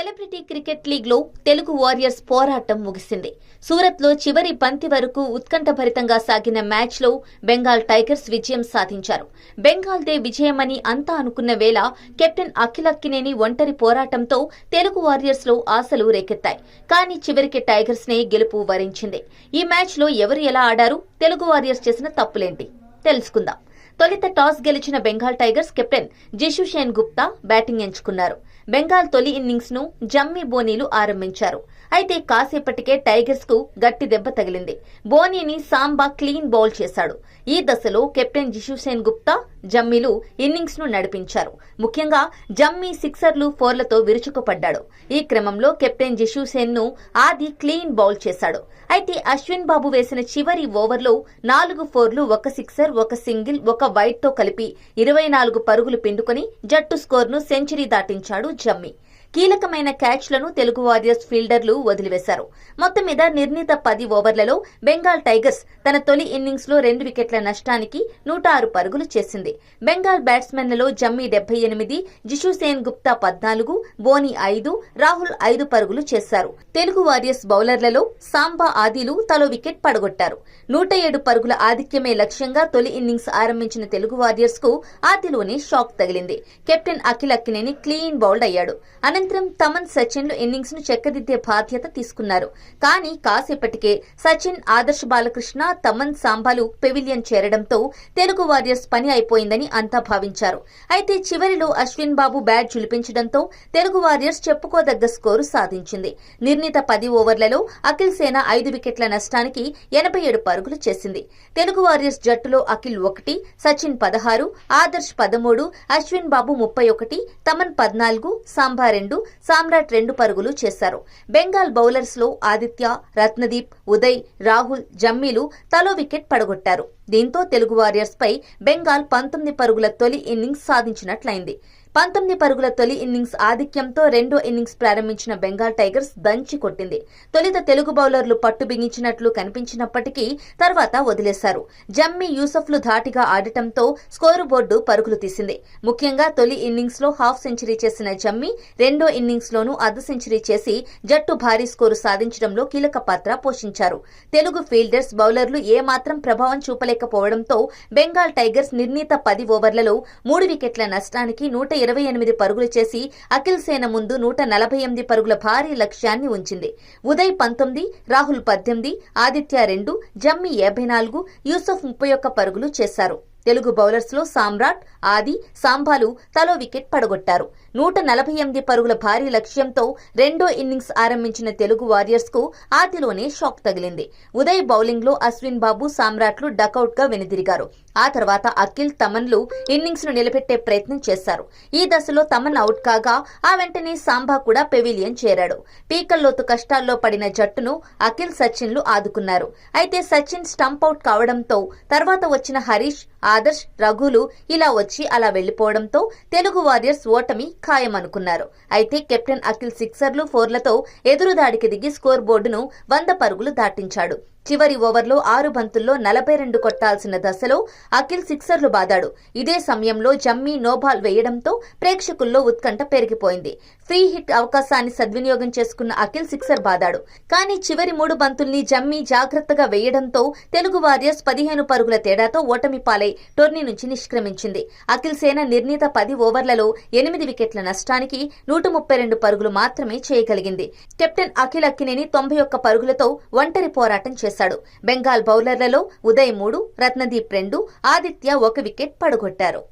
Celebrity cricket లీగ్లో Telugu warriors పోరాటం ముగిసింది. సూరత్లో చివరి బంతి వరకు ఉత్కంఠభరితంగా సాగిన మ్యాచ్లో బెంగాల్ టైగర్స్ విజయం సాధించారు. బెంగాల్ దే విజయమని అంతా అనుకున్న వేళ కెప్టెన్ అఖిలక్కినేని ఒంటరి పోరాటంతో తెలుగు వారియర్స్లో ఆశలు రేకెత్తాయి. కానీ చివరికి టైగర్స్ నే గెలుపు వరించింది. ఈ మ్యాచ్లో ఎవరు ఎలా ఆడారు? తెలుగు వారియర్స్ చేసిన తప్పులేంటి? తెలుసుకుందాం. తొలుత టాస్ గెలిచిన Bengal Tigers captain Jishu Sen Gupta batting ఎంచుకున్నారు. బెంగాల్ తొలి ఇన్నింగ్స్ను జమ్మి బోనీలు ఆరంభించారు. అయితే కాసేపటికే టైగర్స్కు గట్టి దెబ్బ తగిలింది. బోనీని సాంబా క్లీన్ బౌల్ చేశాడు. ఈ దశలో కెప్టెన్ జిషుసేన్ గుప్తా జమ్మీలు ఇన్నింగ్స్ను నడిపించారు. ముఖ్యంగా జమ్మీ సిక్సర్లు ఫోర్లతో విరుచుకుపడ్డాడు. ఈ క్రమంలో కెప్టెన్ జిషుసేన్ను ఆది క్లీన్ బౌల్ చేశాడు. అయితే అశ్విన్ బాబు వేసిన చివరి ఓవర్లో నాలుగు ఫోర్లు ఒక సిక్సర్ ఒక సింగిల్ ఒక వైట్తో కలిపి ఇరవై నాలుగు పరుగులు పిండుకొని జట్టు స్కోర్ను సెంచరీ దాటించాడు జమ్మీ. కీలకమైన క్యాచ్లను తెలుగు వారియర్స్ ఫీల్డర్లు వదిలివేశారు. మొత్తం మీద నిర్ణీత పది ఓవర్లలో బెంగాల్ టైగర్స్ తన తొలి ఇన్నింగ్స్లో రెండు వికెట్ల నష్టానికి నూట ఆరు పరుగులు చేసింది. బెంగాల్ బ్యాట్స్మెన్లలో జమ్మి డెబ్బై ఎనిమిది జిషుసేన్ గుప్తా పద్నాలుగు బోని ఐదు రాహుల్ ఐదు పరుగులు చేశారు. తెలుగు వారియర్స్ బౌలర్లలో సాంబా ఆదిలు తలో వికెట్ పడగొట్టారు. నూట ఏడు పరుగుల ఆధిక్యమే లక్ష్యంగా తొలి ఇన్నింగ్స్ ఆరంభించిన తెలుగు వారియర్స్కు ఆదిలోనే షాక్ తగిలింది. Captain Akhil Akkineni clean bowled అయ్యాడు. అనంతరం తమన్ సచిన్లు ఇన్నింగ్స్ను చెక్కదిద్దే బాధ్యత తీసుకున్నారు. కానీ కాసేపటికే సచిన్ ఆదర్శ్ బాలకృష్ణ తమన్ సాంబాలు పెవిలియన్ చేరడంతో తెలుగు వారియర్స్ పని అయిపోయిందని అంతా భావించారు. అయితే చివరిలో అశ్విన్ బాబు బ్యాట్ జులిపించడంతో తెలుగు వారియర్స్ చెప్పుకోదగ్గ స్కోరు సాధించింది. నిర్ణీత పది ఓవర్లలో అఖిల్ సేన ఐదు వికెట్ల నష్టానికి ఎనభై ఏడు పరుగులు చేసింది. తెలుగు వారియర్స్ జట్టులో అఖిల్ ఒకటి సచిన్ పదహారు ఆదర్శ్ పదమూడు అశ్విన్ బాబు ముప్పై ఒకటి తమన్ పద్నాలుగు సాంబా రెండు సామ్రాట్ రెండు పరుగులు చేశారు. బెంగాల్ బౌలర్స్లో ఆదిత్య రత్నదీప్ ఉదయ్ రాహుల్ జమ్మీలు తలో వికెట్ పడగొట్టారు. దీంతో తెలుగు వారియర్స్ పై బెంగాల్ పంతొమ్మిది పరుగుల తొలి ఇన్నింగ్స్ సాధించినట్లయింది. పంతొమ్మిది పరుగుల తొలి ఇన్నింగ్స్ ఆధిక్యంతో రెండో ఇన్నింగ్స్ ప్రారంభించిన బెంగాల్ టైగర్స్ దంచి కొట్టింది. తొలిత తెలుగు బౌలర్లు పట్టు బిగించినట్లు కనిపించినప్పటికీ తర్వాత వదిలేశారు. జమ్మి యూసఫ్లు ధాటిగా ఆడటంతో స్కోరు బోర్డు పరుగులు తీసింది. ముఖ్యంగా తొలి ఇన్నింగ్స్లో హాఫ్ సెంచరీ చేసిన జమ్మి రెండో ఇన్నింగ్స్ లోనూ అర్ధ సెంచరీ చేసి జట్టు భారీ స్కోరు సాధించడంలో కీలక పాత్ర పోషించారు. తెలుగు ఫీల్డర్స్ బౌలర్లు ఏమాత్రం ప్రభావం చూపలేకపోవడంతో బెంగాల్ టైగర్స్ నిర్ణీత పది ఓవర్లలో మూడు వికెట్ల నష్టానికి నూట ఇరవై ఎనిమిది పరుగులు చేసి అఖిల్ సేన ముందు నూట నలభై ఎనిమిది పరుగుల భారీ లక్ష్యాన్ని ఉంచింది. ఉదయ్ పంతొమ్మిది రాహుల్ పద్దెనిమిది ఆదిత్య రెండు జమ్మి యాభై నాలుగు యూసఫ్ ముప్పై ఒక్క పరుగులు చేశారు. తెలుగు బౌలర్స్లో సామ్రాట్ ఆది సాంబాలు తలో వికెట్ పడగొట్టారు. నూట నలభై ఎనిమిది పరుగుల భారీ లక్ష్యంతో రెండో ఇన్నింగ్స్ ఆరంభించిన తెలుగు వారియర్స్కు ఆదిలోనే షాక్ తగిలింది. ఉదయ్ బౌలింగ్లో అశ్విన్ బాబు సామ్రాట్లు డకౌట్గా వెనుదిరిగారు. ఆ తర్వాత అఖిల్ తమన్లు ఇన్నింగ్స్ను నిలబెట్టే ప్రయత్నం చేశారు. ఈ దశలో తమన్ అవుట్ కాగా ఆ వెంటనే సాంబా కూడా పెవిలియన్ చేరాడు. పీకల్లోతు కష్టాల్లో పడిన జట్టును అఖిల్ సచిన్లు ఆదుకున్నారు. అయితే సచిన్ స్టంప్ అవుట్ కావడంతో తర్వాత వచ్చిన హరీష్ ఆదర్శ్ రఘులు ఇలా వచ్చి అలా వెళ్ళిపోవడంతో తెలుగు వారియర్స్ ఓటమి ఖాయమనుకున్నారు. అయితే కెప్టెన్ అఖిల్ సిక్సర్లు ఫోర్లతో ఎదురుదాడికి దిగి స్కోర్ బోర్డును వంద పరుగులు దాటించాడు. చివరి ఓవర్లో ఆరు బంతుల్లో నలభై రెండు కొట్టాల్సిన దశలో అఖిల్ సిక్సర్లు బాదాడు. ఇదే సమయంలో జమ్మీ నోబాల్ వేయడంతో ప్రేక్షకుల్లో ఉత్కంఠ పెరిగిపోయింది. ఫ్రీ హిట్ అవకాశాన్ని సద్వినియోగం చేసుకున్న అఖిల్ సిక్సర్ బాదాడు. కానీ చివరి మూడు బంతుల్ని జమ్మీ జాగ్రత్తగా వేయడంతో తెలుగు వారియర్స్ పదిహేను పరుగుల తేడాతో ఓటమి పాలై టోర్నీ నుంచి నిష్క్రమించింది. అఖిల్ సేన నిర్ణీత పది ఓవర్లలో ఎనిమిది వికెట్ల నష్టానికి నూట ముప్పై రెండు పరుగులు మాత్రమే చేయగలిగింది. కెప్టెన్ అఖిల్ అక్కినేని తొంభై ఒక్క పరుగులతో ఒంటరి పోరాటం చేశాడు. బెంగాల్ బౌలర్లలో ఉదయ్ మూడు రత్నదీప్ రెండు ఆదిత్య ఒక వికెట్ పడగొట్టారు.